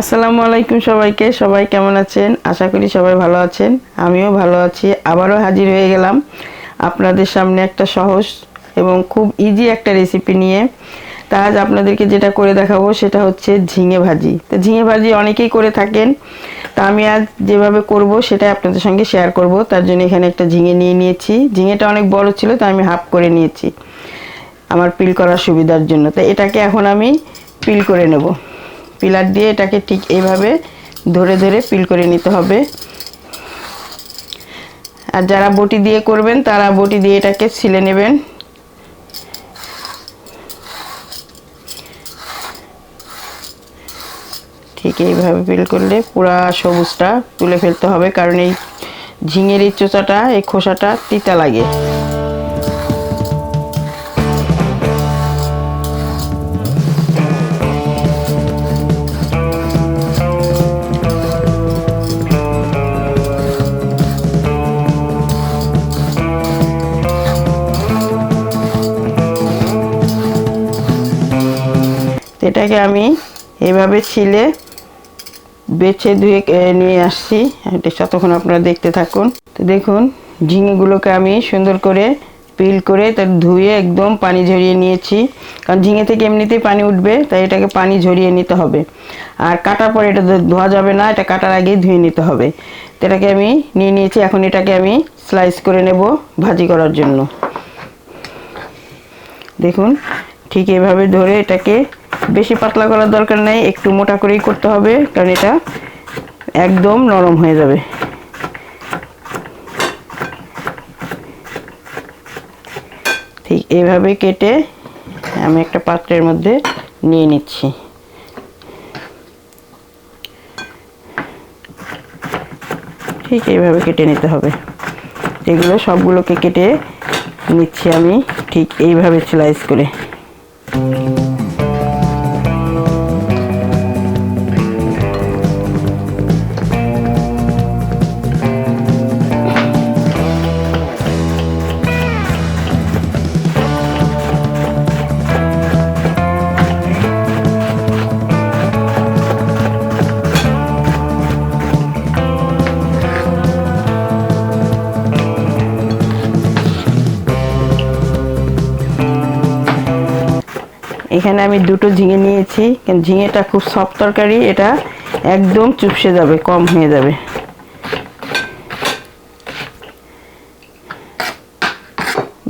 আসসালামু আলাইকুম সবাইকে, সবাই কেমন আছেন? আশা করি সবাই ভালো আছেন। আমিও ভালো আছি, আবারও হাজির হয়ে গেলাম আপনাদের সামনে একটা সহজ এবং খুব ইজি একটা রেসিপি নিয়ে। তা আজ আপনাদেরকে যেটা করে দেখাবো সেটা হচ্ছে ঝিঙে ভাজি। তো ঝিঙে ভাজি অনেকেই করে থাকেন, তা আমি আজ যেভাবে করব সেটা আপনাদের সঙ্গে শেয়ার করব। তার জন্য এখানে একটা ঝিঙে নিয়ে নিয়েছি। ঝিঙেটা অনেক বড় ছিল তো আমি হাফ করে নিয়েছি। আমার পিল করার সুবিধার জন্য। তো এটাকে এখন আমি পিল করে নেব। পিলার দিয়ে এটাকে ঠিক এইভাবে ধরে ধরে পিল করে নিতে হবে। আর যারা বটি দিয়ে করবেন, তারা বটি দিয়ে এটাকে ছিলে নেবেন। ঠিক এইভাবে পিল করলে পুরা সবুজটা তুলে ফেলতে হবে, কারণ এই ঝিঙের এই চোচাটা, এই খোসাটা তিতা লাগে। এটাকে আমি এভাবে ছিলে বেছে ধুয়ে নিয়ে আসছি। এটা ততক্ষণ আপনারা দেখতে থাকুন। তো দেখুন, ঝিঙেগুলোকে আমি সুন্দর করে পিল করে তার ধুয়ে একদম পানি ঝরিয়ে নিয়েছি। কারণ ঝিঙে থেকে এমনিতেই পানি উঠবে, তাই এটাকে পানি ঝরিয়ে নিতে হবে। আর কাটার পরে এটা ধোয়া যাবে না, এটা কাটার আগেই ধুয়ে নিতে হবে। তো এটাকে আমি নিয়ে নিয়েছি, এখন এটাকে আমি স্লাইস করে নেব ভাজি করার জন্য। দেখুন, ঠিক এভাবে ধরে এটাকে বেশি পাতলা করার দরকার নেই, একটু মোটা করেই করতে হবে, কারণ এটা একদম নরম হয়ে যাবে। ঠিক এইভাবে কেটে আমি একটা পাত্রের মধ্যে নিয়ে নিচ্ছি। ঠিক এইভাবে কেটে নিতে হবে। এগুলো সবগুলোকে কেটে নিচ্ছি আমি ঠিক এইভাবে স্লাইস করে। এখানে আমি দুটো ঝিঙে নিয়েছি। ঝিঙেটা খুব সফট তরকারি, এটা একদম চুপসে যাবে, কম হয়ে যাবে।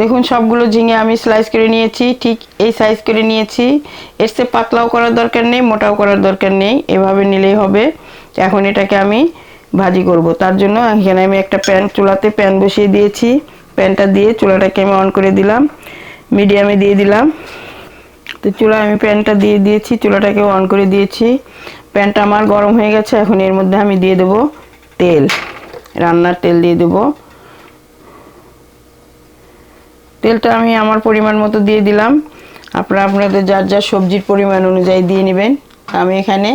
দেখুন, সবগুলো ঝিঙে আমি স্লাইস করে নিয়েছি। ঠিক এই সাইজ করে নিয়েছি। এর চেয়ে পাতলাও করার দরকার নেই, মোটাও করার দরকার নেই। এভাবে নিলেই হবে। এখন এটাকে আমি ভাজি করব। তার জন্য এখানে আমি একটা প্যান, চুলাতে প্যান বসিয়ে দিয়েছি। প্যানটা দিয়ে চুলাটাকে আমি অন করে দিলাম। মিডিয়ামে দিয়ে দিলাম। তো চুলা আমি প্যানটা দিয়ে দিয়েছি, চুলাটাকে অন করে দিয়েছি। প্যানটা আমার গরম হয়ে গেছে, এখন এর মধ্যে আমি দিয়ে দেব তেল, রান্নার তেল দিয়ে দেব। তেলটা আমি আমার পরিমাণ মতো দিয়ে দিলাম। আপনারা, আপনাদের যার যার সবজির পরিমাণ অনুযায়ী দিয়ে নেবেন। আমি এখানে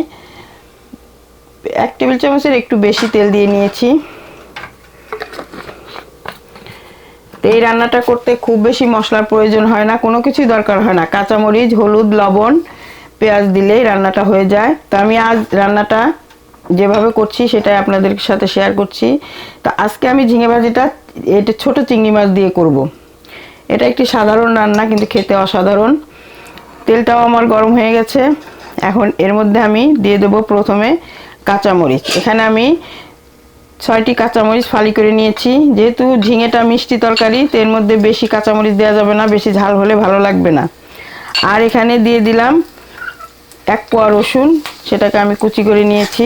এক টেবিল চামচের একটু বেশি তেল দিয়ে নিয়েছি। তো এই রান্নাটা করতে খুব বেশি মশলার প্রয়োজন হয় না, কোনো কিছুই দরকার হয় না। কাঁচামরিচ, হলুদ, লবণ, পেঁয়াজ দিলেই রান্নাটা হয়ে যায়। তো আমি আজ রান্নাটা যেভাবে করছি সেটাই আপনাদের সাথে শেয়ার করছি। তা আজকে আমি ঝিঙে ভাজিটা, এটা ছোট চিংড়ি মাছ দিয়ে করব। এটা একটি সাধারণ রান্না, কিন্তু খেতে অসাধারণ। তেলটাও আমার গরম হয়ে গেছে। এখন এর মধ্যে আমি দিয়ে দেবো প্রথমে কাঁচামরিচ। এখানে আমি ছয়টি কাঁচামরিচ ফালি করে নিয়েছি। যেহেতু ঝিঙেটা মিষ্টি তরকারি, তো এর মধ্যে বেশি কাঁচামরিচ দেওয়া যাবে না, বেশি ঝাল হলে ভালো লাগবে না। আর এখানে দিয়ে দিলাম এক পোয়া রসুন, সেটাকে আমি কুচি করে নিয়েছি।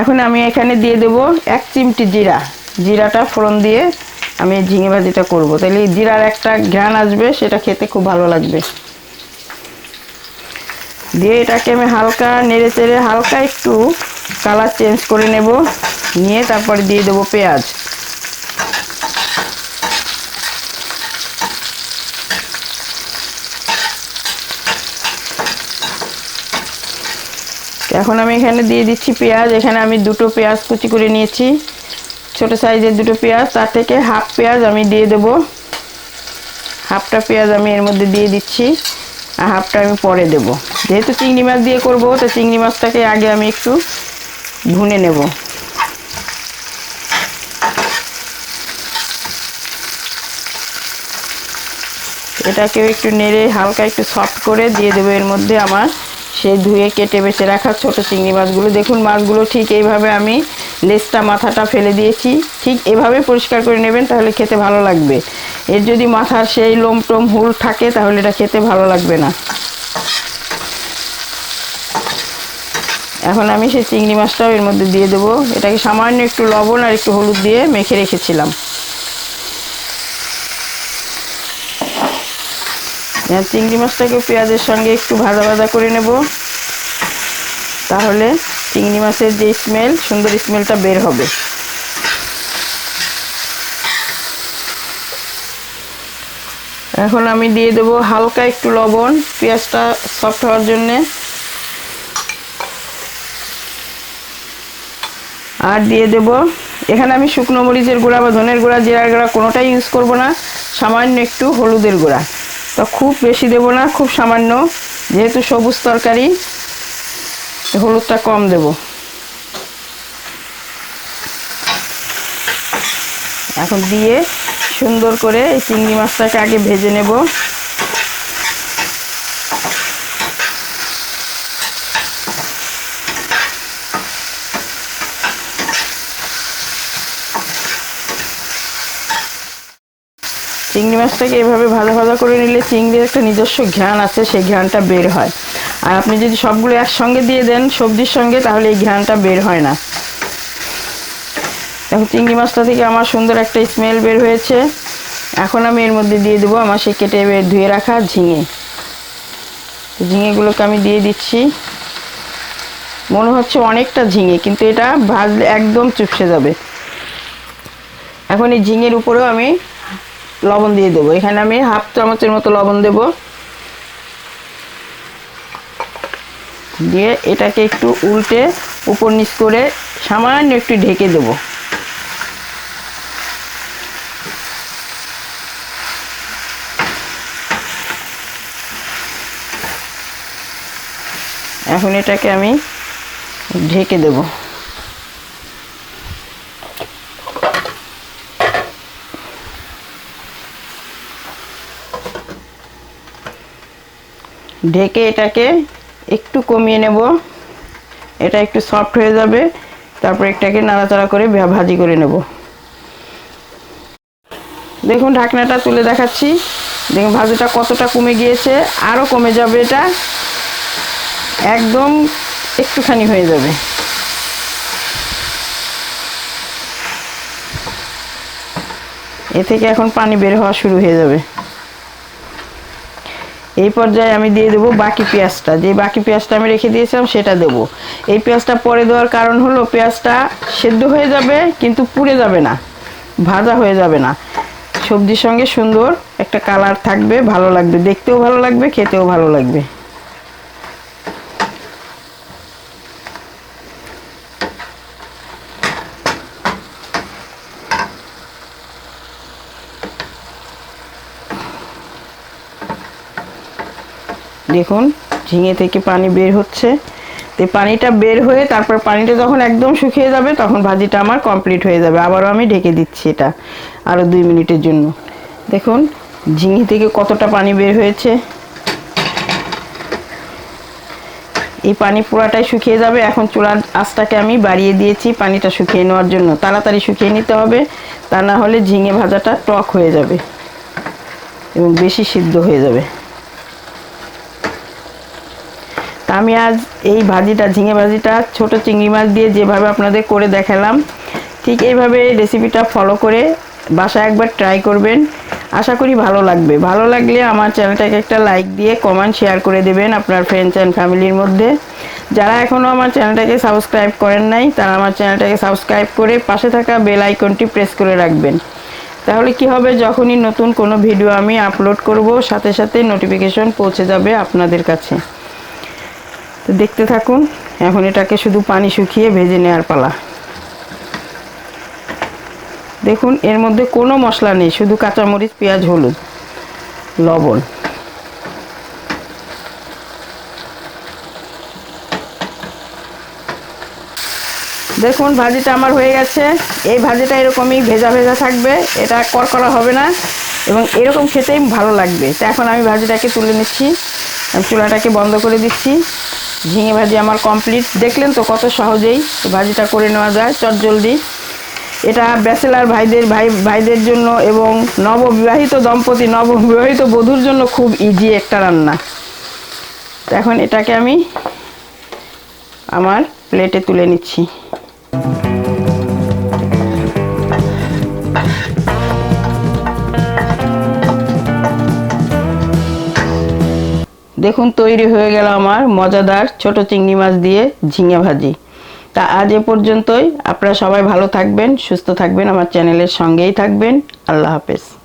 এখন আমি এখানে দিয়ে দেব এক চিমটি জিরা। জিরাটা ফোড়ন দিয়ে আমি ঝিঙে ভাজিটা করব। তাহলে জিরার একটা ঘ্রাণ আসবে, সেটা খেতে খুব ভালো লাগবে। দিয়ে এটাকে আমি হালকা নেড়ে চেড়ে হালকা একটু কালার চেঞ্জ করে নেব। নিয়ে তারপরে দিয়ে দেবো পেঁয়াজ। এখন আমি এখানে দিয়ে দিচ্ছি পেঁয়াজ। এখানে আমি দুটো পেঁয়াজ কুচি করে নিয়েছি। ছোট সাইজের দুটো পেঁয়াজ। তার থেকে হাফ পেঁয়াজ আমি দিয়ে দেব। হাফটা পেঁয়াজ আমি এর মধ্যে দিয়ে দিচ্ছি। আর হাফটা আমি পরে দেব। যেহেতু চিংড়ি মাছ দিয়ে করব, তো চিংড়ি মাছটাকে আগে আমি একটু ভুনে নেব। এটাকেও একটু নেড়ে হালকা একটু সফট করে দিয়ে দেবো। এর মধ্যে আমার সেই ধুয়ে কেটে বেছে রাখা ছোট চিংড়ি মাছগুলো। দেখুন, মাছগুলো ঠিক এইভাবে আমি লেজটা, মাথাটা ফেলে দিয়েছি। ঠিক এভাবে পরিষ্কার করে নেবেন, তাহলে খেতে ভালো লাগবে। এর যদি মাথার সেই লোম টোম হুল থাকে, তাহলে এটা খেতে ভালো লাগবে না। এখন আমি সেই চিংড়ি মাছটাও এর মধ্যে দিয়ে দেবো। এটাকে সামান্য একটু লবণ আর একটু হলুদ দিয়ে মেখে রেখেছিলাম। চিংড়ি মাছটাকে পেঁয়াজের সঙ্গে একটু ভাজা ভাজা করে নেব। তাহলে চিংড়ি মাছের যে স্মেল, সুন্দর স্মেলটা বের হবে। এখন আমি দিয়ে দেবো হালকা একটু লবণ। পেঁয়াজটা সফট হওয়ার জন্যে আর দিয়ে দেব। এখানে আমি শুকনো মরিচের গুঁড়া বা ধনের গুঁড়া, জিরার গুঁড়া কোনোটাই ইউজ করব না। সামান্য একটু হলুদের গুঁড়া। তো খুব বেশি দেব না, খুব সামান্য। যেহেতু সবুজ তরকারি, হলুদটা কম দেব। এখন দিয়ে সুন্দর করে এই চিংড়ি মাছটাকে আগে ভেজে নেব। মাছটাকে এভাবে ভাজা ভাজা করে নিলে চিংড়ির একটা নিজস্ব ঘ্রাণ আছে, সেই ঘ্রাণটা বের হয়। আর আপনি যদি সবগুলো একসঙ্গে দিয়ে দেন সবজির সঙ্গে, তাহলে এই ঘ্রাণটা বের হয় না। দেখো, চিংড়ি মাছটা থেকে আমার সুন্দর একটা স্মেল বের হয়েছে। এখন আমি এর মধ্যে দিয়ে দেবো আমার সেই কেটে ধুয়ে রাখা ঝিঙে। ঝিঙেগুলোকে আমি দিয়ে দিচ্ছি। মনে হচ্ছে অনেকটা ঝিঙে, কিন্তু এটা ভাজলে একদম চুপসে যাবে। এখন এই ঝিঙের উপরেও আমি লবণ দিয়ে দেবো। এখানে আমি হাফ চামচের মতো লবণ দেব। দিয়ে এটাকে একটু উল্টে উপর নিচ করে সামান্য একটু ঢেকে দেব। এখন এটাকে আমি ঢেকে দেবো। ঢেকে এটাকে একটু কমিয়ে নেব। এটা একটু সফট হয়ে যাবে। তারপর এটাকে নাড়াচাড়া করে ভাজি করে নেব। দেখুন, ঢাকনাটা তুলে দেখাচ্ছি। দেখুন, ভাজিটা কতটা কমে গিয়েছে আরও কমে যাবে এটা। একদম একটুখানি হয়ে যাবে। এ থেকে এখন পানি বের হওয়া শুরু হয়ে যাবে। এই পর্যায়ে আমি দিয়ে দেবো বাকি পেঁয়াজটা। যে বাকি পেঁয়াজটা আমি রেখে দিয়েছিলাম, সেটা দেব। এই পেঁয়াজটা পরে দেওয়ার কারণ হলো, পেঁয়াজটা সেদ্ধ হয়ে যাবে, কিন্তু পুড়ে যাবে না, ভাজা হয়ে যাবে না। সবজির সঙ্গে সুন্দর একটা কালার থাকবে, ভালো লাগবে, দেখতেও ভালো লাগবে, খেতেও ভালো লাগবে। দেখুন, ঝিঙে থেকে পানি বের হচ্ছে। তো পানিটা বের হয়ে তারপর পানিটা যখন একদম শুকিয়ে যাবে, তখন ভাজিটা আমার কমপ্লিট হয়ে যাবে। আবারও আমি ঢেকে দিচ্ছি এটা আরও দুই মিনিটের জন্য। দেখুন, ঝিঙে থেকে কতটা পানি বের হয়েছে। এই পানি পুরাটাই শুকিয়ে যাবে। এখন চুলার আঁচটাকে আমি বাড়িয়ে দিয়েছি পানিটা শুকিয়ে নেওয়ার জন্য। তাড়াতাড়ি শুকিয়ে নিতে হবে, তা না হলে ঝিঙে ভাজাটা টক হয়ে যাবে এবং বেশি সিদ্ধ হয়ে যাবে। তা আমি আজ এই ভাজিটা, ঝিঙে ভাজিটা, ছোট চিংড়ি মাছ দিয়ে যেভাবে আপনাদের করে দেখালাম, ঠিক এইভাবে রেসিপিটা ফলো করে বাসায় একবার ট্রাই করবেন। আশা করি ভালো লাগবে। ভালো লাগলে আমার চ্যানেলটাকে একটা লাইক দিয়ে কমেন্ট শেয়ার করে দেবেন আপনার ফ্রেন্ডস অ্যান্ড ফ্যামিলির মধ্যে। যারা এখনও আমার চ্যানেলটাকে সাবস্ক্রাইব করেন নাই, তারা আমার চ্যানেলটাকে সাবস্ক্রাইব করে পাশে থাকা বেল আইকনটি প্রেস করে রাখবেন। তাহলে কি হবে? যখনই নতুন কোনো ভিডিও আমি আপলোড করব, সাথে সাথে নোটিফিকেশন পৌঁছে যাবে আপনাদের কাছে। তো দেখতে থাকুন। এখন এটাকে শুধু পানি শুকিয়ে ভেজে নেওয়ার পালা। দেখুন, এর মধ্যে কোনো মশলা নেই, শুধু কাঁচামরিচ, পেঁয়াজ, হলুদ, লবণ। দেখুন, ভাজিটা আমার হয়ে গেছে। এই ভাজিটা এরকমই ভেজা ভেজা থাকবে, এটা করকরা হবে না। এবং এরকম খেতেই ভালো লাগবে। তো এখন আমি ভাজিটাকে তুলে নিচ্ছি। চুলাটাকে বন্ধ করে দিচ্ছি। ঝিঙে ভাজি আমার কমপ্লিট দেখলেন তো কত সহজেই ভাজিটা করে নেওয়া যায় চট জলদি এটা ব্যাচেলার ভাইদের ভাই, ভাইদের জন্য এবং নববিবাহিত দম্পতি, নববিবাহিত বধূর জন্য খুব ইজি একটা রান্না। এখন এটাকে আমি আমার প্লেটে তুলে নিচ্ছি। দেখুন, তৈরি হয়ে গেল আমার মজাদার ছোট চিংড়ি মাছ দিয়ে ঝিঙে ভাজি। তা আজ এ পর্যন্তই। আপনারা সবাই ভালো থাকবেন, সুস্থ থাকবেন। আমার চ্যানেলের সঙ্গেই থাকবেন। আল্লাহ হাফেজ।